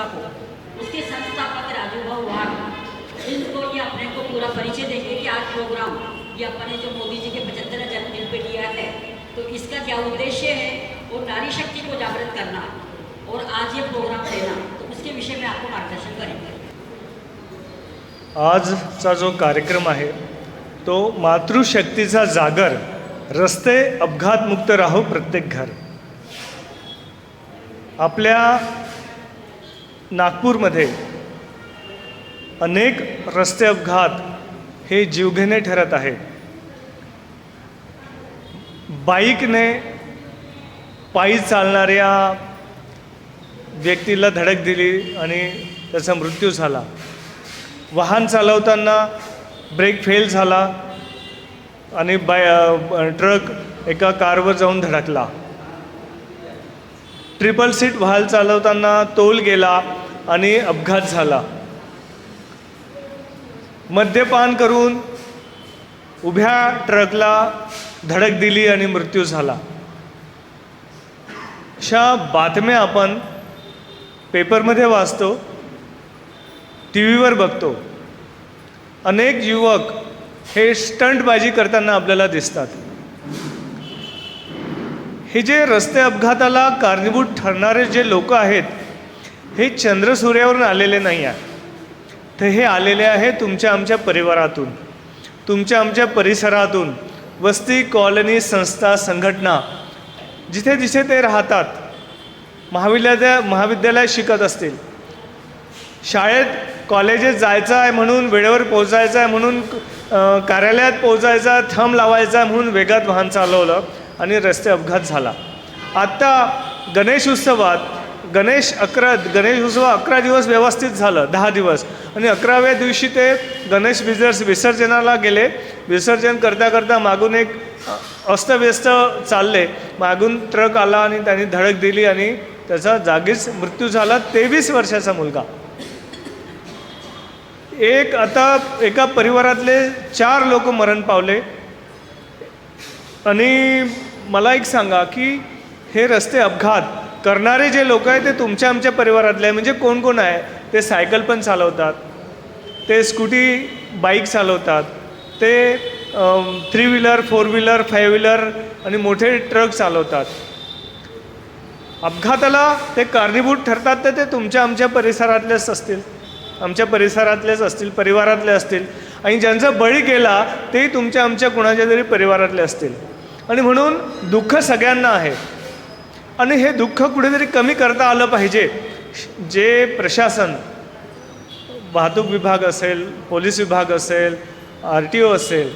संस्था को। उसके संस्थापक राजू भाव वाघ इनको ये अपने को पूरा परिचय देंगे कि आज प्रोग्राम ये अपने जो मोदी जी के पचहत्तर जन्मदिन पे लिया है। तो इसका क्या उद्देश्य है? वो नारी शक्ति को जागृत करना और आज ये प्रोग्राम देना तो उसके विषय में आपको मार्गदर्शन करेंगे। आजचा जो कार्यक्रम आहे तो मातृशक्तीचा जागर रस्ते अपघातमुक्त राहो प्रत्येक घर. आपल्या नागपूरमध्ये अनेक रस्ते अपघात हे जीवघेणे ठरत आहे. बाईकने पायी चालणाऱ्या व्यक्तीला धडक दिली आणि त्याचा मृत्यू झाला. वाहन चालवताना ब्रेक फेल झाला आणि बाय ट्रक एका कारवर जाऊन धडकला. ट्रिपल सीट व्हाल चालवताना तोल गेला आणि अपघात झाला. मद्यपान करून उभ्या ट्रकला धडक दिली आणि मृत्यू झाला. अशा बातम्या आपण पेपरमध्ये वाचतो टी व्हीवर बघतो. अनेक युवक हे स्टंटबाजी करताना आपल्याला दिसतात. हे जे रस्ते अपघाताला कारणीभूत ठरणारे जे लोक आहेत हे चंद्र सूर्यावरून आलेले नाही आहे तर हे आलेले आहे तुमच्या आमच्या परिवारातून तुमच्या आमच्या परिसरातून. वस्ती कॉलनी संस्था संघटना जिथे जिथे ते राहतात महाविद्यालय महाविद्यालयात शिकत असतील. शाळेत कॉलेजेस जायचं आहे म्हणून वेळेवर पोहोचायचं आहे म्हणून कार्यालयात पोहोचायचा थंब लावायचा आहे म्हणून वेगात वाहन चालवलं. आणि रस्ते अपघात झाला. आत्ता गणेश उत्सवात गणेश अकरा गणेश उत्सव अकरा दिवस व्यवस्थित झालं दहा दिवस. आणि अकराव्या दिवशी ते गणेश विजर्स विसर्जनाला गेले. विसर्जन करता करता मागून एक अस्तव्यस्त चालले. मागून ट्रक आला आणि त्यांनी धडक दिली आणि त्याचा जागीच मृत्यू झाला तेवीस वर्षाचा मुलगा. एक आता एका परिवारातले चार लोक मरण पावले. आणि मला एक सांगा की हे रस्ते अपघात करणारे जे लोक आहेत ते तुमच्या आमच्या परिवारातले आहे म्हणजे कोण कोण आहे? ते सायकल पण चालवतात. ते स्कूटी बाईक चालवतात. ते three wheeler four wheeler five wheeler आणि मोठे ट्रक चालवतात. अपघाताला ते कारणीभूत ठरतात तर ते तुमच्या आमच्या परिसरातलेच असतील. आमच्या परिसरातलेच असतील परिवारातले असतील. आणि ज्यांचा बळी गेला तेही तुमच्या आमच्या कुणाच्या तरी परिवारातले असतील. आणि म्हणून दुःख सगळ्यांना आहे. आणि हे दुःख कुठेतरी कमी करता आलं पाहिजे. जे प्रशासन वाहतूक विभाग असेल पोलीस विभाग असेल आर टी ओ असेल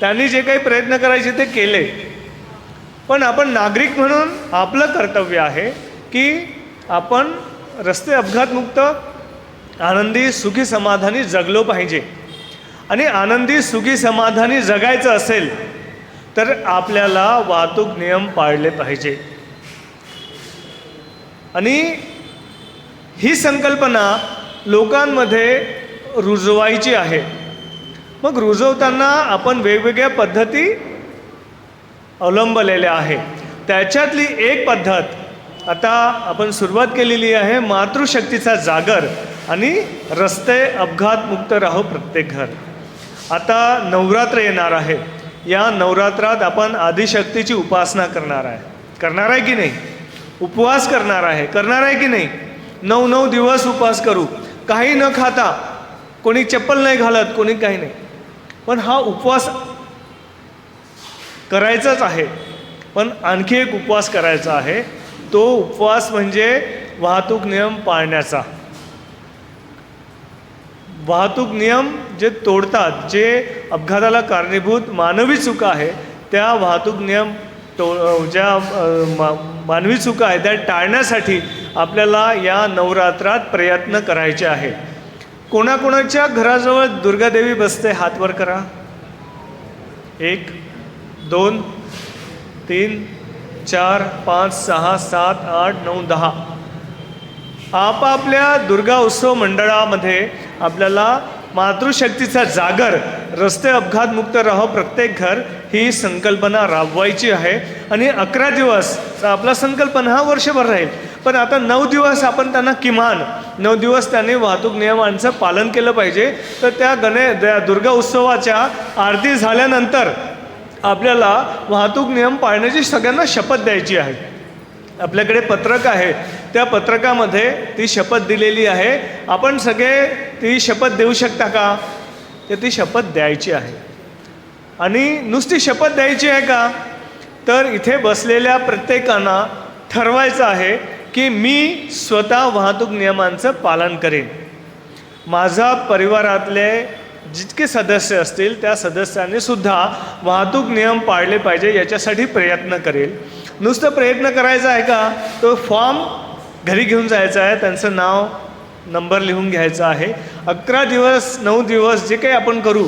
त्यांनी जे काही प्रयत्न करायचे ते केले. पण आपण नागरिक म्हणून आपलं कर्तव्य आहे की आपण रस्ते अपघातमुक्त आनंदी सुखी समाधानी जगलो पाहिजे. आणि आनंदी सुखी समाधानी जगायचं असेल तर आपल्याला वाहतूक नियम पाळले पाहिजे. आणि ही संकल्पना लोकांमध्ये रुजवायची आहे. मग रुजवताना आपण वेगवेगळ्या पद्धती अवलंबलेल्या आहे. त्याच्यातली एक पद्धत आता आपण सुरुवात केलेली आहे मातृशक्तीचा जागर आणि रस्ते अपघातमुक्त राहो प्रत्येक घर. आता नवरात्र येणार आहे. या नवरात्रात आपण आदिशक्तीची उपासना करणार आहे. करणार आहे की नाही? उपवास करणार आहे. करणार आहे की नाही? नऊ नऊ दिवस उपवास करू. काही न खाता कोणी चप्पल नाही घालत कोणी काही नाही. पण हा उपवास करायचाच आहे. पण आणखी एक उपवास करायचा आहे. तो उपवास म्हणजे वाहतूक नियम पाळण्याचा. वाहतूक नियम जे तोडतात जे अपघाताला कारणीभूत मानवी चुका आहे त्या वाहतूक नियम तो ज्या मा मानवी चुका आहेत त्या टाळण्यासाठी आपल्याला या नवरात्रात प्रयत्न करायचे आहे कोणाकोणाच्या घराजवळ दुर्गादेवी बसते हातवर करा. एक दोन तीन चार पाच सहा सात आठ नऊ दहा. आपापल्या दुर्गा उत्सव मंडळामध्ये आपल्याला मातृशक्तीचा जागर रस्ते अपघातमुक्त राहो प्रत्येक घर ही संकल्पना राबवायची आहे. आणि अकरा दिवस आपला संकल्पना हा वर्षभर राहील. पण आता नऊ दिवस आपण त्यांना किमान नऊ दिवस त्यांनी वाहतूक नियमांचं पालन केलं पाहिजे. तर त्या गणे त्या दुर्गा उत्सवाच्या आरती झाल्यानंतर आपल्याला वाहतूक नियम पाळण्याची सगळ्यांना शपथ द्यायची आहे. आपल्याकडे पत्रक आहे. त्या पत्रकामध्ये ती शपथ दिलेली आहे. आपण सगळे ती शपथ देऊ शकता का? तर ती शपथ द्यायची आहे. आणि नुसती शपथ द्यायची आहे का? तर इथे बसलेल्या प्रत्येकांना ठरवायचं आहे की मी स्वतः वाहतूक नियमांचं पालन करेन. माझा परिवारातले जितके सदस्य असतील त्या सदस्यांनी सुद्धा वाहतूक नियम पाळले पाहिजे याच्यासाठी प्रयत्न करेल. नुसतं प्रयत्न करायचा आहे का? तो फॉर्म घरी घेऊन जायचा आहे. त्यांचं नाव नंबर लिहून घ्यायचा आहे. अकरा दिवस नऊ दिवस जे काही आपण करू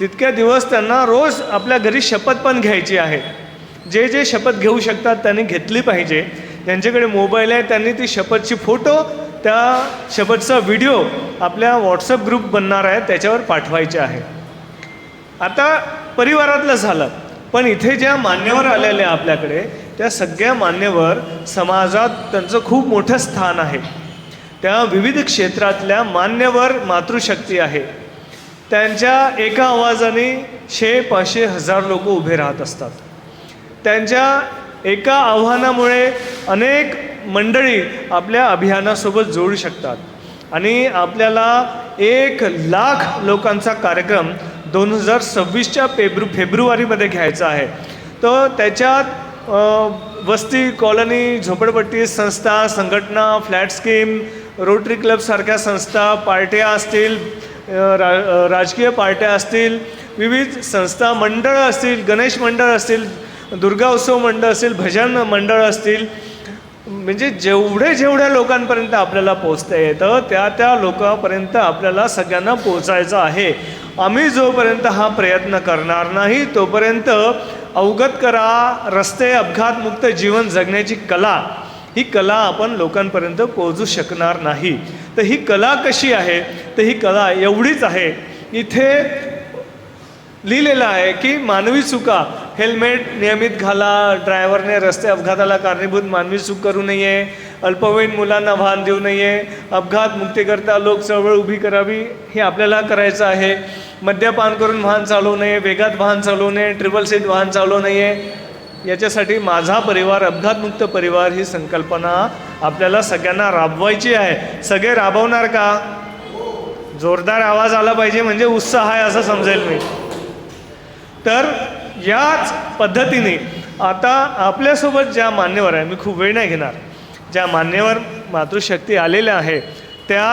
तितक्या दिवस त्यांना रोज आपल्या घरी शपथ पण घ्यायची आहे. जे जे शपथ घेऊ शकतात त्यांनी घेतली पाहिजे. ज्यांच्याकडे मोबाईल आहे त्यांनी ती शपथची फोटो त्या शपथचा व्हिडिओ आपल्या व्हॉट्सअप ग्रुप बनणार आहे त्याच्यावर पाठवायचे आहे. आता परिवारातलं झालं. पण इथे ज्या मान्यवर आलेल्या आपल्याकडे त्या सगळ्या मान्यवर समाजात त्यांचं खूप मोठं स्थान आहे. त्या विविध क्षेत्रातल्या मान्यवर मातृशक्ती आहे. त्यांच्या एका आवाजाने शे पाचशे हजार लोक उभे राहत असतात. त्यांच्या एका आव्हानामुळे अनेक मंडळी आपल्या अभियानासोबत जोडू शकतात. आणि आपल्याला एक लाख लोकांचा कार्यक्रम दोन हजार सव्वीसच्या फेब्रु फेब्रुवारीमध्ये घ्यायचा आहे. तर त्याच्यात वस्ती कॉलनी झोपडपट्टी संस्था संघटना फ्लॅट स्कीम रोटरी क्लबसारख्या संस्था पार्ट्या असतील रा राजकीय पार्ट्या असतील विविध संस्था मंडळं असतील गणेश मंडळ असतील दुर्गा उत्सव मंडळ असतील भजन मंडळ असतील म्हणजे जेवढे जेवढ्या लोकांपर्यंत आपल्याला पोचता येतं त्या त्या लोकांपर्यंत आपल्याला सगळ्यांना पोचायचं आहे. आम्ही जोपर्यंत हा प्रयत्न करणार नाही तोपर्यंत अवगत करा रस्ते अपघातमुक्त जीवन जगण्याची कला ही कला आपण लोकांपर्यंत पोहोचू शकणार नाही. तर ही कला कशी आहे? तर ही कला एवढीच आहे. इथे लिहिलेलं आहे की मानवी चुका हेल्मेट नियमित घाला ड्रायव्हरने रस्ते अपघाताला कारणीभूत मानवी चूक करू नये अल्पवयीन मुलांना वाहन देऊ नये अपघात मुक्तीकरता लोक चळवळ उभी करावी हे आपल्याला करायचं आहे. मद्यपान करून वाहन चालवू नये वेगात वाहन चालवू नये ट्रिपल सीट वाहन चालवू नये. याच्यासाठी माझा परिवार अपघातमुक्त परिवार ही संकल्पना आपल्याला सगळ्यांना राबवायची आहे. सगळे राबवणार का? जोरदार आवाज आला पाहिजे म्हणजे उत्साह आहे असं समजेल मी. तर याच पद्धतीने आता आपल्यासोबत ज्या मान्यवर आहे मी खूप वेळ नाही घेणार. ज्या मान्यवर मातृशक्ती आलेल्या आहे त्या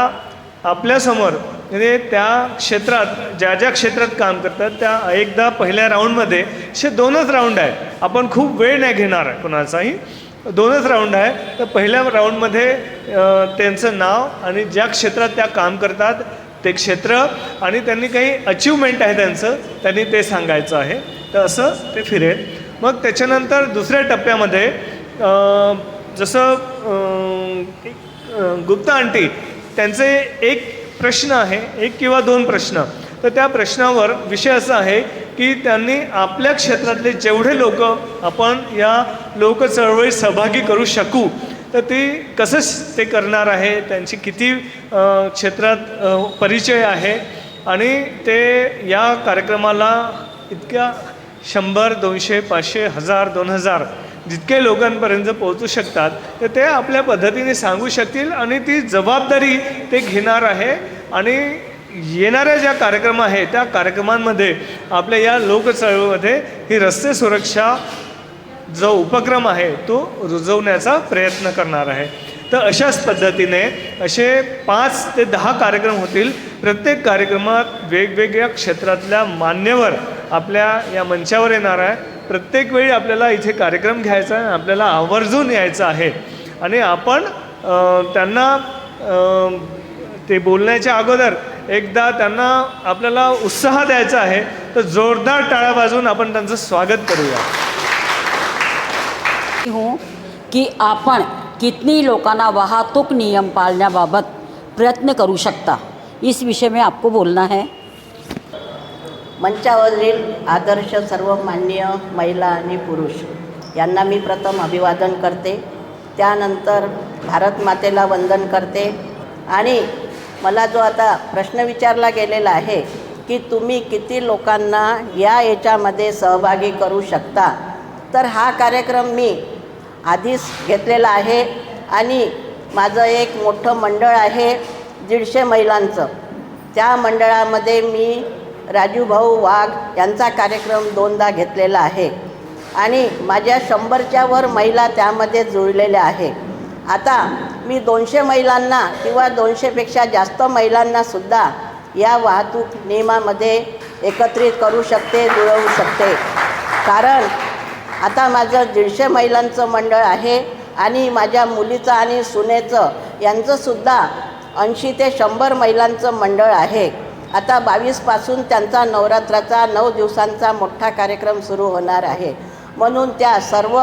आपल्यासमोर म्हणजे त्या क्षेत्रात ज्या ज्या क्षेत्रात काम करतात त्या एकदा पहिल्या राऊंडमध्ये असे दोनच राऊंड आहे आपण खूप वेळ नाही घेणार आहे कुणाचाही. दोनच राऊंड आहे. तर पहिल्या राऊंडमध्ये त्यांचं नाव आणि ज्या क्षेत्रात त्या काम करतात ते क्षेत्र आणि त्यांनी काही अचिव्हमेंट आहे त्यांचं त्यांनी ते सांगायचं आहे. तर असं ते फिरेल. मग त्याच्यानंतर दुसऱ्या टप्प्यामध्ये जसं गुप्ता आंटी त्यांचे एक प्रश्न आहे एक किंवा दोन प्रश्न. तर त्या प्रश्नावर विषय असा आहे की त्यांनी आपल्या क्षेत्रातले जेवढे लोक आपण या लोक चळवळीत सहभागी करू शकू तर ती कसं ते करणार आहे त्यांची किती क्षेत्रात परिचय आहे आणि ते या कार्यक्रमाला इतक्या शंभर दोनशे पाचशे हजार दोन हजार जितके लोकांपर्यंत पोहोचू शकतात तर ते आपल्या पद्धतीने सांगू शकतील आणि ती जबाबदारी ते घेणार आहे. आणि येणाऱ्या ज्या कार्यक्रम आहे त्या कार्यक्रमांमध्ये आपल्या या लोकचळवळीमध्ये ही रस्ते सुरक्षा जो उपक्रम आहे तो रुजवण्याचा प्रयत्न करणार आहे. तर अशाच पद्धतीने असे पाच ते दहा कार्यक्रम होतील. प्रत्येक कार्यक्रमात वेगवेगळ्या क्षेत्रातल्या मान्यवर आपल्या या मंचावर येणार आहे. प्रत्येक वेळी आपल्याला इथे कार्यक्रम घ्यायचा आहे आपल्याला आवर्जून यायचं आहे. आणि आपण त्यांना ते बोलण्याच्या अगोदर एकदा त्यांना आपल्याला उत्साह द्यायचा आहे तर जोरदार टाळ्या वाजवून आपण त्यांचं स्वागत करूया. हो की आपण कितनी लोकांना वाहतूक नियम पाळण्याबाबत प्रयत्न करू शकता. इस विषय में आपको बोलना है. मंचावरील आदर्श सर्व मान्य महिला आणि पुरुष यांना मी प्रथम अभिवादन करते. त्यानंतर भारत मातेला वंदन करते. आणि मला जो आता प्रश्न विचारला गेलेला आहे की तुम्ही किती लोकांना या याच्यामध्ये सहभागी करू शकता? तर हा कार्यक्रम मी आधीच घेतलेला आहे आणि माझं एक मोठं मंडळ आहे दीडशे महिलांचं. त्या मंडळामध्ये मी राजूभाऊ वाघ यांचा कार्यक्रम दोनदा घेतलेला आहे. आणि माझ्या शंभरच्या वर महिला त्यामध्ये जुळलेल्या आहे. आता मी दोनशे महिलांना किंवा दोनशेपेक्षा जास्त महिलांनासुद्धा या वाहतूक नियमामध्ये एकत्रित करू शकते जुळवू शकते. कारण आता माझं दीडशे महिलांचं मंडळ आहे आणि माझ्या मुलीचं आणि सुनेचं यांचंसुद्धा ऐंशी ते शंभर महिलांचं मंडळ आहे. आता बावीसपासून त्यांचा नवरात्राचा नऊ दिवसांचा मोठा कार्यक्रम सुरू होणार आहे. म्हणून त्या सर्व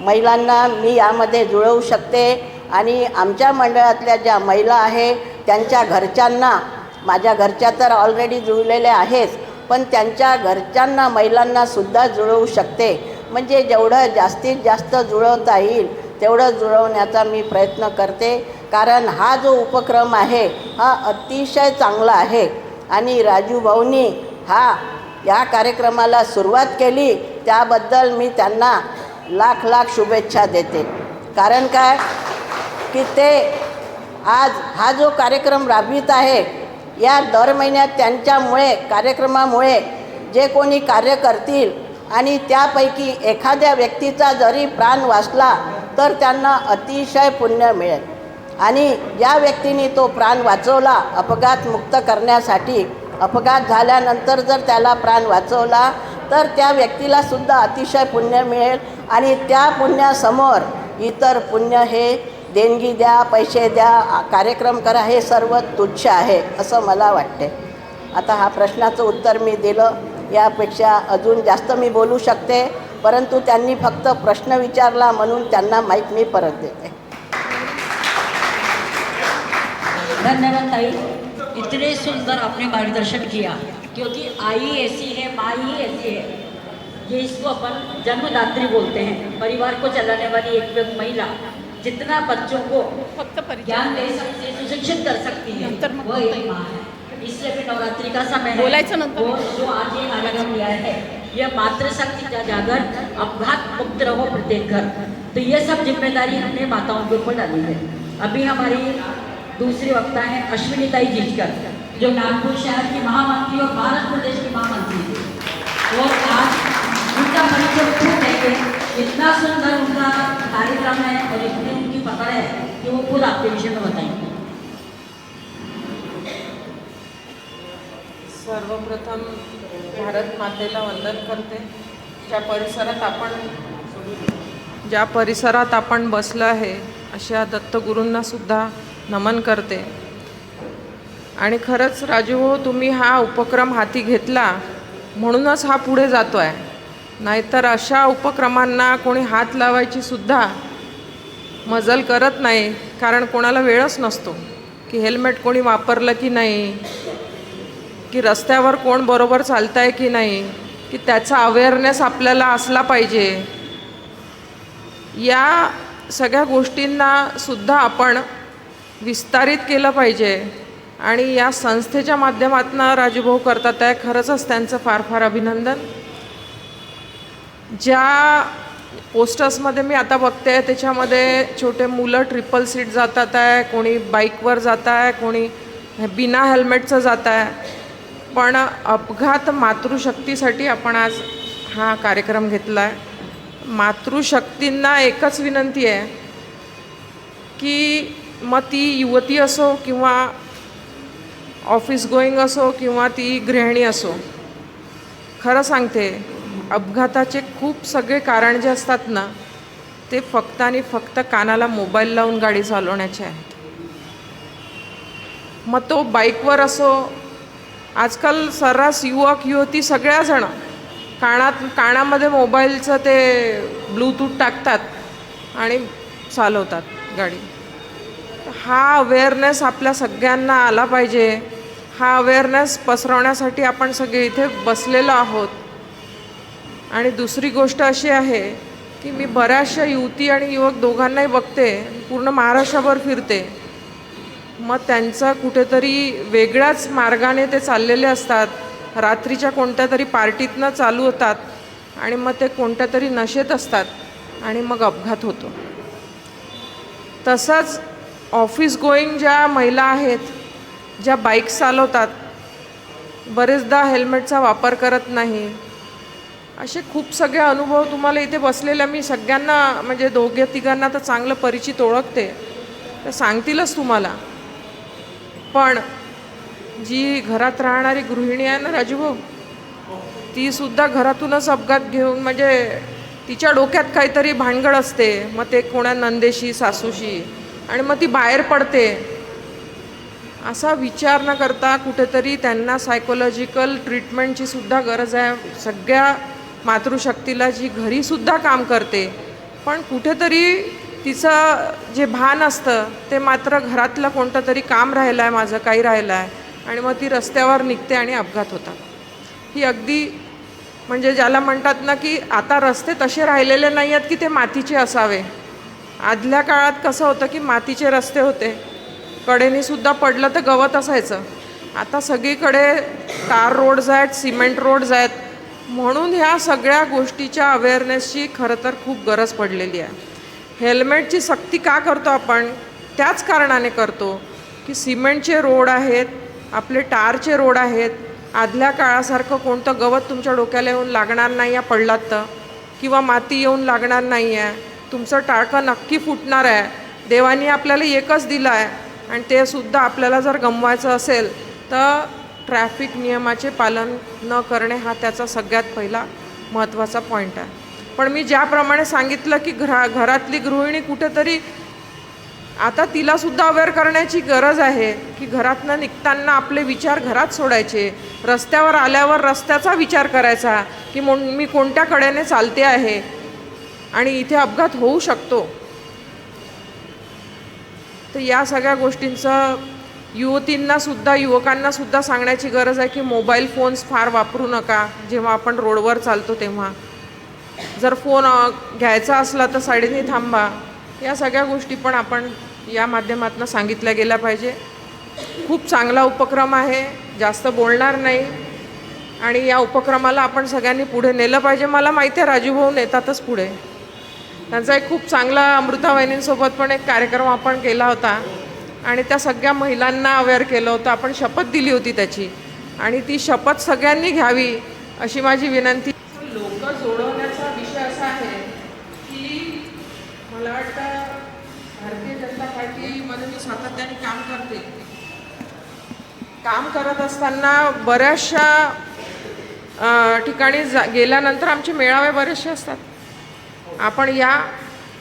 महिलांना मी यामध्ये जुळवू शकते आणि आमच्या मंडळातल्या ज्या महिला आहे त्यांच्या घरच्यांना माझ्या घरच्या तर ऑलरेडी जुळलेल्या आहेच पण त्यांच्या घरच्यांना महिलांनासुद्धा जुळवू शकते. म्हणजे जेवढं जास्तीत जास्त जुळवता येईल तेवढं जुळवण्याचा मी प्रयत्न करते. कारण हा जो उपक्रम आहे हा अतिशय चांगला आहे. आणि राजू भाऊनी हा या कार्यक्रमाला सुरुवात केली. त्याबद्दल मी त्यांना लाख लाख शुभेच्छा देते. कारण काय? की ते आज हा जो कार्यक्रम राबवित आहे या दर महिन्यात त्यांच्यामुळे कार्यक्रमामुळे जे कोणी कार्य करतील आणि त्यापैकी एखाद्या व्यक्तीचा जरी प्राण वाचला तर त्यांना अतिशय पुण्य मिळेल. आणि ज्या व्यक्तीने तो प्राण वाचवला अपघात मुक्त करण्यासाठी. अपघात झाल्यानंतर जर त्याला प्राण वाचवला तर त्या व्यक्तीला सुद्धा अतिशय पुण्य मिळेल आणि त्या पुण्यासमोर इतर पुण्य हे देणगी द्या पैसे द्या कार्यक्रम करा हे सर्व तुच्छ आहे असं मला वाटते आता हा प्रश्नाचं उत्तर मी दिलं यापेक्षा अजून जास्त मी बोलू शकते परंतु त्यांनी फक्त प्रश्न विचारला म्हणून त्यांना माहीत मी परत देते. धन्यवाद ताई। इतने सुंदर आपने मार्गदर्शन किया क्योंकि आई ऐसी है माँ ही ऐसी है। ये इसको अपन जन्मदात्री बोलते हैं। परिवार को चलाने वाली एक व्यक्ति महिला जितना बच्चों को ज्ञान दे सकती है सुशिक्षित कर सकती है वो एक माँ है। इसलिए भी नवरात्रि का समय है। वो जो आज ये कार्यक्रम लिया है यह मातृशक्ति जा जागर अपघात मुक्त रहो प्रत्येक घर। तो ये सब ज़िम्मेदारी हमने माताओं के ऊपर डाली है। अभी हमारी दूसरी वक्ता है अश्विनी ताई जीतकर जो नागपुर शहर की महामंत्री और भारत प्रदेश की महामंत्री थी और आज उनका परिचय खुद देंगे इतना सुंदर उनका कार्यक्रम है और इतनी उनकी पकड़ है कि वो खुद आपके विषय में बताएंगे। सर्वप्रथम भारत मातेला वंदन करते. ज्या परिसरात आपण ज्या परिसरात आपण बसलं आहे अशा दत्तगुरूंनासुद्धा नमन करते. आणि खरंच राजू हो तुम्ही हा उपक्रम हाती घेतला म्हणूनच हा पुढे जातो आहे नाहीतर अशा उपक्रमांना कोणी हात लावायची सुद्धा मजल करत नाही कारण कोणाला वेळच नसतो. की हेल्मेट कोणी वापरलं की नाही की रस्त्यावर कोण बरोबर चालतं आहे की नाही की त्याचा अवेअरनेस आपल्याला असला पाहिजे. या सगळ्या गोष्टींना सुद्धा आपण विस्तारित केलं पाहिजे. आणि या संस्थेच्या माध्यमातून राजूभाऊ करतात आहे. खरंचच त्यांचं फार फार अभिनंदन. ज्या पोस्टर्समध्ये मी आता बघते त्याच्यामध्ये छोटे मुलं ट्रिपल सीट जातात आहे. कोणी बाईकवर जात आहे कोणी बिना हेल्मेटचं जात आहे. पण अपघात मातृशक्तीसाठी आपण आज हा कार्यक्रम घेतला आहे. मातृशक्तींना एकच विनंती आहे की मग ती युवती असो किंवा ऑफिस गोईंग असो किंवा ती गृहिणी असो खरं सांगते अपघाताचे खूप सगळे कारण जे असतात ना ते फक्त आणि फक्त कानाला मोबाईल लावून गाडी चालवण्याचे आहेत. मग तो बाईकवर असो आजकाल सर्रास युवक युवती सगळ्याजणं कानात कानामध्ये मोबाईलचं ते ब्लूटूथ टाकतात आणि चालवतात गाडी. हा अवेअरनेस आपल्या सगळ्यांना आला पाहिजे. हा अवेअरनेस पसरवण्यासाठी आपण सगळे इथे बसलेलो आहोत. आणि दुसरी गोष्ट अशी आहे की मी बऱ्याचशा युवती आणि युवक दोघांनाही बघते पूर्ण महाराष्ट्रभर फिरते. मग त्यांचा कुठेतरी वेगळ्याच मार्गाने ते चाललेले असतात. रात्रीच्या कोणत्या तरी पार्टीतनं चालू होतात आणि मग ते कोणत्या तरी नशेत असतात आणि मग अपघात होतो. तसंच ऑफिस गोईंग ज्या महिला आहेत ज्या बाईक्स चालवतात बरेचदा हेल्मेटचा वापर करत नाही. असे खूप सगळे अनुभव तुम्हाला इथे बसलेल्या मी सगळ्यांना म्हणजे दोघे तिघांना तर चांगलं परिचित ओळखते. तर सांगतीलच तुम्हाला. पण जी घरात राहणारी गृहिणी आहे ना राजूभाऊ तीसुद्धा घरातूनच अपघात घेऊन म्हणजे तिच्या डोक्यात काहीतरी भानगड असते. मग ते कोणा नंदेशी सासूशी आणि मग ती बाहेर पडते. असा विचार न करता कुठेतरी त्यांना सायकोलॉजिकल ट्रीटमेंटची सुद्धा गरज आहे. सगळ्या मातृशक्तीला जी घरीसुद्धा काम करते. पण कुठेतरी तिचं जे भान असतं ते मात्र घरातलं कोणतं तरी काम राहिलं आहे माझं काही राहिलं आहे आणि मग ती रस्त्यावर निघते आणि अपघात होतात. ही अगदी म्हणजे ज्याला म्हणतात ना की आता रस्ते तसे राहिलेले नाही आहेत की ते मातीचे असावे. आदल्या काळात कसं होतं की मातीचे रस्ते होते. कडेनीसुद्धा पडलं तर गवत असायचं. आता सगळीकडे तार रोड्स आहेत सिमेंट रोड्स आहेत. म्हणून ह्या सगळ्या गोष्टीच्या अवेअरनेसची खरं तर खूप गरज पडलेली आहे. हेल्मेटची सक्ती का करतो आपण? त्याच कारणाने करतो की सिमेंटचे रोड आहेत आपले टारचे रोड आहेत. आदल्या काळासारखं कोणतं गवत तुमच्या डोक्याला येऊन लागणार नाही आहे पडलात तर. किंवा माती येऊन लागणार नाही आहे तुमचं टाळकं नक्की फुटणार आहे. देवानी आपल्याला एकच दिलं आहे आणि ते सुद्धा आपल्याला जर गमवायचं असेल तर ट्रॅफिक नियमाचे पालन न करणे हा त्याचा सगळ्यात पहिला महत्त्वाचा पॉईंट आहे. पण मी ज्याप्रमाणे सांगितलं की घरा घरातली गृहिणी कुठेतरी आता तिलासुद्धा अवेअर करण्याची गरज आहे की घरातनं निघताना आपले विचार घरात सोडायचे. रस्त्यावर आल्यावर रस्त्याचा विचार करायचा की मोन मी कोणत्या कडेने चालते आहे? आणि इथे अपघात होऊ शकतो. तर या सगळ्या गोष्टींचं युवतींनासुद्धा युवकांनासुद्धा सांगण्याची गरज आहे की मोबाईल फोन्स फार वापरू नका. जेव्हा आपण रोडवर चालतो तेव्हा. जर फोन घ्यायचा असला तर साडीने थांबा. या सगळ्या गोष्टी पण आपण या माध्यमातून सांगितल्या गेल्या पाहिजे. खूप चांगला उपक्रम आहे. जास्त बोलणार नाही. आणि या उपक्रमाला आपण सगळ्यांनी पुढे नेलं पाहिजे. मला माहिती आहे राजूभाऊ नेतातच पुढे. त्यांचा एक खूप चांगला अमृता वहिनींसोबत पण एक कार्यक्रम आपण केला होता. आणि त्या सगळ्या महिलांना अवेअर केलं होतं. आपण शपथ दिली होती त्याची. आणि ती शपथ सगळ्यांनी घ्यावी अशी माझी विनंती. लोक जोडवण्याचा विषय असा आहे की मला वाटतं भारतीय जनता पार्टीमध्ये मी सातत्याने काम करते. काम करत असताना बऱ्याचशा ठिकाणी जा गेल्यानंतर आमचे मेळावे बरेचसे असतात. आपण या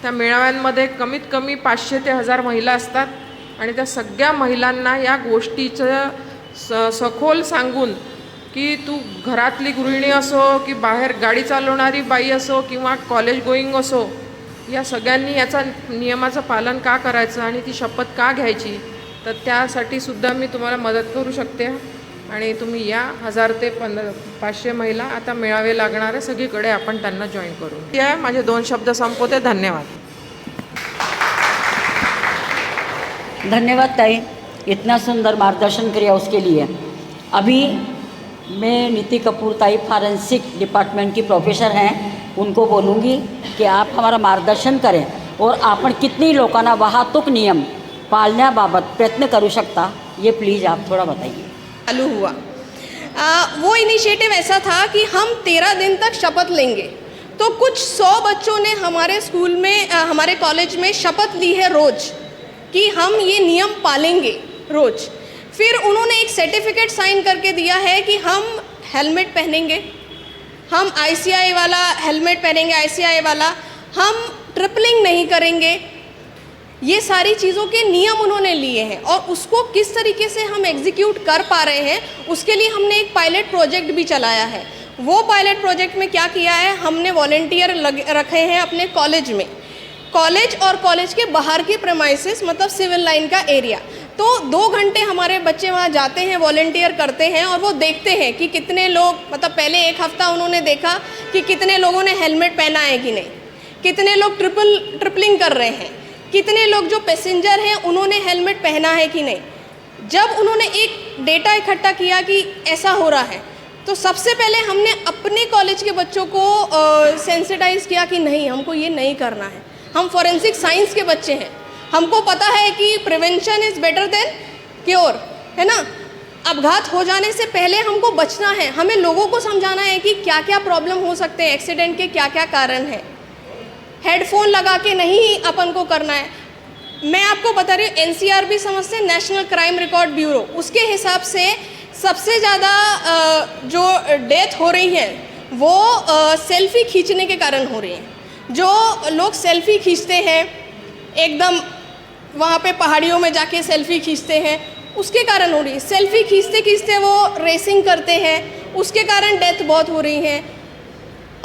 त्या मेळाव्यांमध्ये कमीत कमी पाचशे ते हजार महिला असतात आणि त्या सगळ्या महिलांना या गोष्टीचं स सखोल सांगून की तू घरातली गृहिणी असो की बाहेर गाडी चालवणारी बाई असो किंवा कॉलेज गोईंग असो या सगळ्यांनी याचा नियमाचं पालन का करायचं आणि ती शपथ का घ्यायची तर त्यासाठी सुद्धा मी तुम्हाला मदत करू शकते. आणि तुम्ही या हजार ते पंधरा पाचशे महिला आता मिळावे लागणार आहे सगळीकडे आपण त्यांना जॉईन करू. या आहे माझे दोन शब्द संपवते. धन्यवाद. धन्यवाद ताई. इतना सुंदर मार्गदर्शन क्रिया उसके लिए. अभी मैं नीति कपूर ताई फॉरेंसिक डिपार्टमेंट की प्रोफेसर हैं. उनको बोलूँगी की आप हमारा मार्गदर्शन करें और आपण कितनी लोकांना वाहतूक नियम पाळण्याबाबत प्रयत्न करू शकता. ये प्लीज़ आप थोड़ा बताइए. चालू हुआ। आ, वो इनिशिएटिव ऐसा था कि हम तेरह दिन तक शपथ लेंगे। तो कुछ सौ बच्चों ने हमारे स्कूल में आ, हमारे कॉलेज में शपथ ली है रोज़ कि हम ये नियम पालेंगे रोज़। फिर उन्होंने एक सर्टिफिकेट साइन करके दिया है कि हम हेलमेट पहनेंगे। हम आईसीआई वाला हेलमेट पहनेंगे आईसीआई वाला। हम ट्रिपलिंग नहीं करेंगे। ये सारी चीज़ों के नियम उन्होंने लिए हैं और उसको किस तरीके से हम एग्जीक्यूट कर पा रहे हैं, उसके लिए हमने एक पायलट प्रोजेक्ट भी चलाया है। वो पायलट प्रोजेक्ट में क्या किया है, हमने वॉल्टियर रखे हैं अपने कॉलेज में। कॉलेज और कॉलेज के बाहर की प्रमाइसिस मतलब सिविल लाइन का एरिया तो दो घंटे हमारे बच्चे वहाँ जाते हैं वॉल्टियर करते हैं और वो देखते हैं कि कितने लोग मतलब पहले एक हफ़्ता उन्होंने देखा कि कितने लोगों ने हेलमेट पहना है कि नहीं। कितने लोग ट्रिपल ट्रिपलिंग कर रहे हैं। कितने लोग जो पैसेंजर हैं, उन्होंने हेलमेट पहना है कि नहीं? जब उन्होंने एक डेटा इकट्ठा किया कि ऐसा हो रहा है तो सबसे पहले हमने अपने कॉलेज के बच्चों को सेंसिटाइज किया कि नहीं, हमको ये नहीं करना है। हम फॉरेंसिक साइंस के बच्चे हैं। हमको पता है कि prevention is better than cure है ना? अपघात हो जाने से पहले हमको बचना है। हमें लोगों को समझाना है कि क्या क्या प्रॉब्लम हो सकते हैं एक्सीडेंट के क्या क्या कारण हैं। हेडफोन लगा के नहीं अपन को करना है। मैं आपको बता रही हूँ एन सी आर भी समझते हैं नेशनल क्राइम रिकॉर्ड ब्यूरो उसके हिसाब से सबसे ज़्यादा जो डेथ हो रही है, वो सेल्फी खींचने के कारण हो रही हैं। जो लोग सेल्फी खींचते हैं, एकदम वहाँ पे पहाड़ियों में जाके सेल्फी खींचते हैं, उसके कारण हो रही है। सेल्फी खींचते खींचते वो रेसिंग करते हैं, उसके कारण डेथ बहुत हो रही है।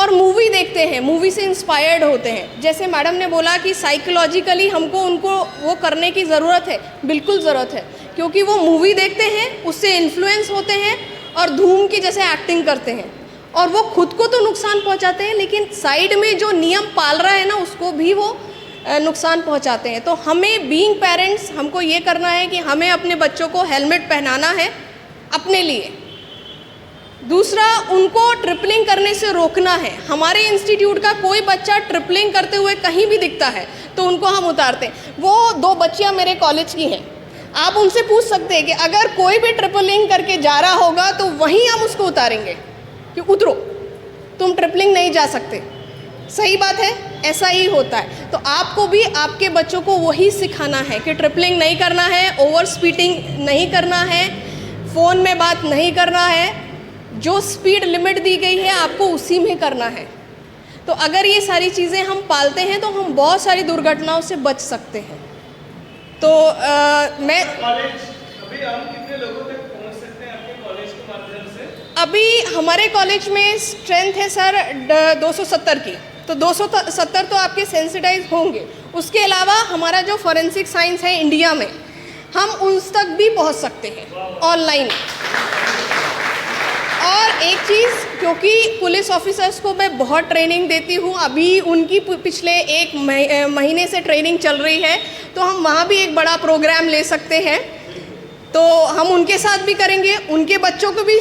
और मूवी देखते हैं मूवी से इंस्पायर्ड होते हैं। जैसे मैडम ने बोला कि साइकोलॉजिकली हमको उनको वो करने की ज़रूरत है, बिल्कुल ज़रूरत है। क्योंकि वो मूवी देखते हैं, उससे इन्फ्लुएंस होते हैं और धूम की जैसे एक्टिंग करते हैं। और वो खुद को तो नुकसान पहुंचाते हैं, लेकिन साइड में जो नियम पाल रहा है ना, उसको भी वो नुकसान पहुंचाते हैं। तो हमें बीइंग पेरेंट्स हमको ये करना है कि हमें अपने बच्चों को हेलमेट पहनाना है, अपने लिए। दूसरा, उनको ट्रिपलिंग करने से रोकना है। हमारे इंस्टीट्यूट का कोई बच्चा ट्रिपलिंग करते हुए कहीं भी दिखता है तो उनको हम उतारते हैं। वो दो बच्चियाँ मेरे कॉलेज की हैं। आप उनसे पूछ सकते हैं कि अगर कोई भी ट्रिपलिंग करके जा रहा होगा तो वहीं हम उसको उतारेंगे कि उतरो। तुम ट्रिपलिंग नहीं जा सकते। सही बात है, ऐसा ही होता है। तो आपको भी आपके बच्चों को वही सिखाना है कि ट्रिपलिंग नहीं करना है ओवर स्पीडिंग नहीं करना है फ़ोन में बात नहीं करना है। जो स्पीड लिमिट दी गई है आपको उसी में करना है। तो अगर ये सारी चीज़ें हम पालते हैं तो हम बहुत सारी दुर्घटनाओं से बच सकते हैं। तो अ, मैं अभी हम कितने लोगों तक पहुँच सकते हैं आपके कॉलेज के माध्यम से? अभी हमारे कॉलेज में स्ट्रेंथ है सर दो सौ सत्तर की। तो दो सौ सत्तर तो आपके सेंसिटाइज होंगे। उसके अलावा हमारा जो फॉरेंसिक साइंस है इंडिया में हम उन तक भी पहुँच सकते हैं ऑनलाइन एक चीज़, क्योंकि पुलिस ऑफिसर्स को मैं बहुत ट्रेनिंग देती हूँ, अभी उनकी पिछले एक मही- महीने से ट्रेनिंग चल रही है तो हम वहाँ भी एक बड़ा प्रोग्राम ले सकते हैं। तो हम उनके साथ भी करेंगे, उनके बच्चों को भी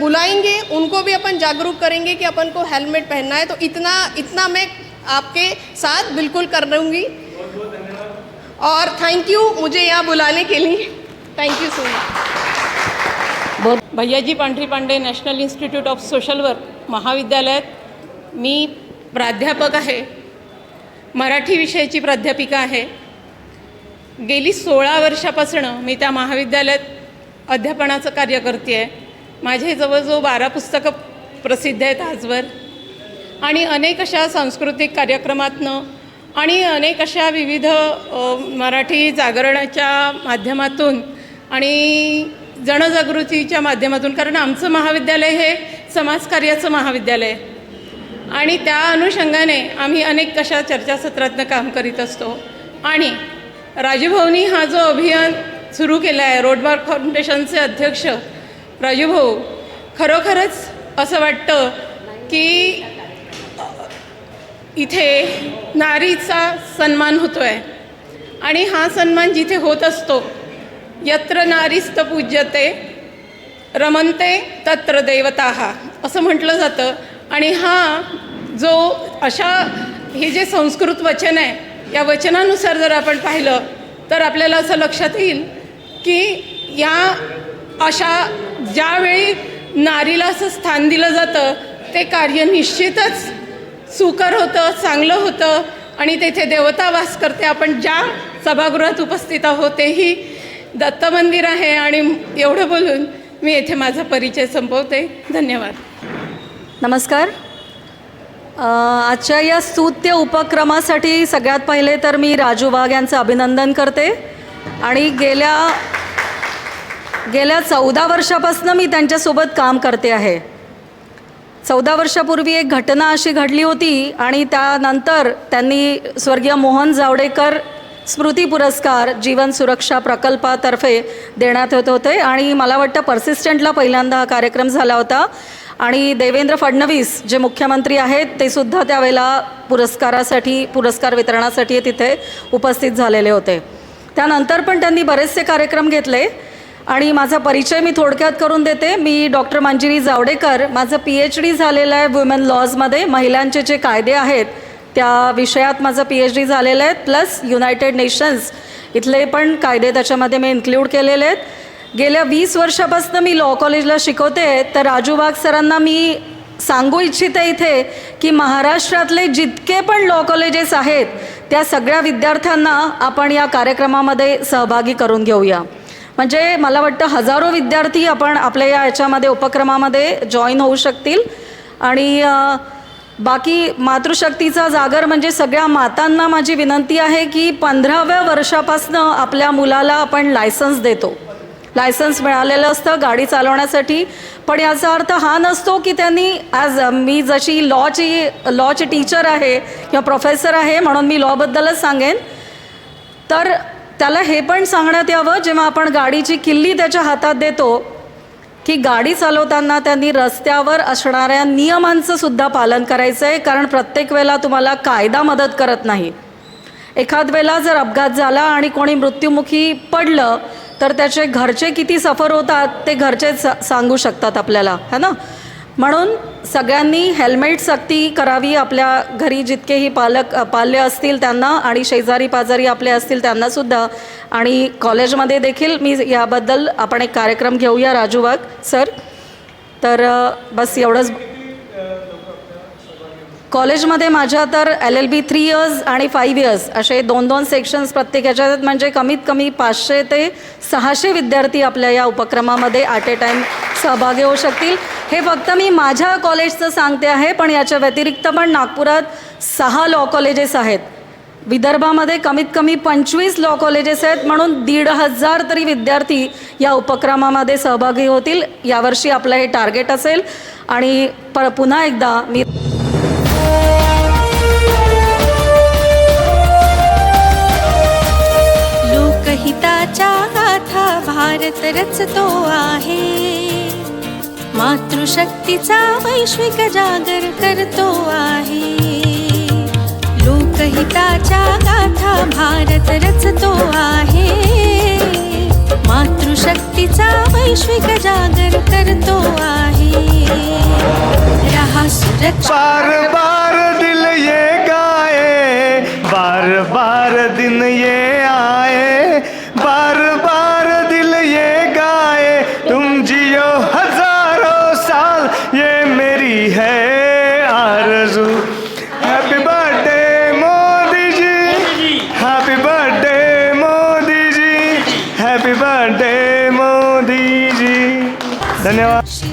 बुलाएँगे, उनको भी अपन जागरूक करेंगे कि अपन को हेलमेट पहनना है तो इतना इतना मैं आपके साथ बिल्कुल कर दूँगी। और थैंक यू मुझे यहाँ बुलाने के लिए। Thank you so much Bhaiyaji Pandhari Pande National Institute of Social Work महाविद्यालयात. मी प्राध्यापक आहे. मराठी विषयाची प्राध्यापिका आहे. गेली सोळा वर्षापासून मी त्या महाविद्यालयात अध्यापनाचं कार्य करते आहे माझे जवळजवळ बारा पुस्तकं प्रसिद्ध आहेत आजवर. आणि अनेक अशा सांस्कृतिक कार्यक्रमातनं आणि अनेक अशा विविध मराठी जागरणाच्या माध्यमातून आणि जनजागृतीच्या माध्यमातून कारण आमचं महाविद्यालय हे समाजकार्याचं महाविद्यालय. आहे आणि त्या अनुषंगाने आम्ही अनेक कशा चर्चासत्रातनं काम करीत असतो. आणि राजूभाऊनी हा जो अभियान सुरू केला आहे रोडमार्क फाउंडेशनचे अध्यक्ष राजूभाऊ खरोखरच असं वाटतं की इथे नारीचा सन्मान होतो आहे आणि हा सन्मान जिथे होत असतो यत्र नारीस्त पूज्यते रमनते तत्र देवता असं म्हटलं जातं. आणि हा जो अशा हे जे संस्कृत वचन आहे या वचनानुसार जर आपण पाहिलं तर आपल्याला असं लक्षात येईल की या अशा ज्यावेळी नारीला असं स्थान दिलं जातं ते कार्य निश्चितच सुकर होतं चांगलं होतं. आणि तेथे देवता वास करते. आपण ज्या सभागृहात उपस्थित आहोत तेही दत्त मंदिर आहे आणि एवढं बोलून मी येथे माझा परिचय संपवते. धन्यवाद. नमस्कार. आजच्या या स्तुत्य उपक्रमासाठी सगळ्यात पहिले तर मी राजू वाघ यांचं अभिनंदन करते. आणि गेल्या गेल्या चौदा वर्षापासून मी त्यांच्यासोबत काम करते आहे. चौदा वर्षापूर्वी एक घटना अशी घडली होती आणि त्यानंतर त्यांनी स्वर्गीय मोहन जावडेकर स्मृती पुरस्कार जीवन सुरक्षा प्रकल्पातर्फे देण्यात येत होते. आणि मला वाटतं पर्सिस्टंटला पहिल्यांदा हा कार्यक्रम झाला होता. आणि देवेंद्र फडणवीस जे मुख्यमंत्री आहेत ते सुद्धा त्यावेळेला पुरस्कारासाठी पुरस्कार वितरणासाठी तिथे उपस्थित झालेले होते. त्यानंतर पण त्यांनी बरेचसे कार्यक्रम घेतले. आणि माझा परिचय मी थोडक्यात करून देते. मी डॉक्टर मंजिरी जावडेकर माझं पी एच डी झालेलं आहे वुमेन लॉजमध्ये. महिलांचे जे कायदे आहेत त्या विषयात माझं पी एच डी झालेलं आहे प्लस युनायटेड नेशन्स इथले पण कायदे त्याच्यामध्ये मी इन्क्ल्यूड केलेले आहेत. गेल्या वीस वर्षापासून मी लॉ कॉलेजला शिकवते तर राजू वाघ सरांना मी सांगू इच्छिते इथे की महाराष्ट्रातले जितके पण लॉ कॉलेजेस आहेत त्या सगळ्या विद्यार्थ्यांना आपण या कार्यक्रमामध्ये सहभागी करून घेऊया. म्हणजे मला वाटतं हजारो विद्यार्थी आपण आपल्या या याच्यामध्ये उपक्रमामध्ये जॉईन होऊ शकतील. आणि बाकी मातृशक्तीचा जागर म्हणजे सगळ्या मातांना माझी विनंती आहे की पंधराव्या वर्षापासनं आपल्या मुलाला आपण लायसन्स देतो. लायसन्स मिळालेलं असतं गाडी चालवण्यासाठी. पण याचा अर्थ हा नसतो की त्यांनी ॲज मी जशी लॉची लॉची टीचर आहे किंवा प्रोफेसर आहे म्हणून मी लॉबद्दलच सांगेन. तर त्याला हे पण सांगण्यात यावं जेव्हा आपण गाडीची किल्ली त्याच्या हातात देतो की गाडी चालवताना त्यांनी रस्त्यावर असणाऱ्या नियमांचं सुद्धा पालन करायचं आहे कारण प्रत्येक वेळेला तुम्हाला कायदा मदत करत नाही. एखाद वेळेला जर अपघात झाला आणि कोणी मृत्युमुखी पडलं तर त्याचे घरचे किती सफर होतात ते घरचेच सा- सांगू शकतात आपल्याला है ना? म्हणून सगळ्यांनी हेल्मेट सक्ती करावी आपल्या घरी जितकेही पालक पाल्य असतील त्यांना आणि शेजारी पाजारी आपले असतील त्यांनासुद्धा आणि कॉलेजमध्ये देखील मी याबद्दल आपण एक कार्यक्रम घेऊया राजू वाघ सर. तर बस एवढंच. कॉलेजमध्ये माझ्या तर L L B three years आणि फाईव्ह इयर्स असे दोन दोन सेक्शन्स प्रत्येक ह्याच्यात म्हणजे कमीत कमी पाचशे ते सहाशे विद्यार्थी आपल्या या उपक्रमामध्ये ॲट ए टाईम सहभागी होऊ शकतील. हे फक्त मी माझ्या कॉलेजचं सांगते आहे पण याच्या व्यतिरिक्त पण नागपुरात सहा लॉ कॉलेजेस आहेत. विदर्भामध्ये कमीत कमी पंचवीस लॉ कॉलेजेस आहेत म्हणून दीड हजार तरी विद्यार्थी या उपक्रमामध्ये सहभागी होतील. यावर्षी आपलं हे टार्गेट असेल. आणि प पुन्हा एकदा मी लोकहिताच्या गाथा भारत रचतो आहे. मातृशक्तीचा वैश्विक जागर करतो आहे. लोकहिताच्या गाथा भारत रचतो आहे. मातृशक्तीचा वैश्विक जागर करतो आहे. रहा सुरक्षा ये गाए बार बार दिन ये आए बार बार दिल ये गाए तुम जियो हजारों साल ये मेरी है आरज़ू। Happy birthday Modi ji. Happy birthday Modi ji. Happy birthday Modi ji. धन्यवाद।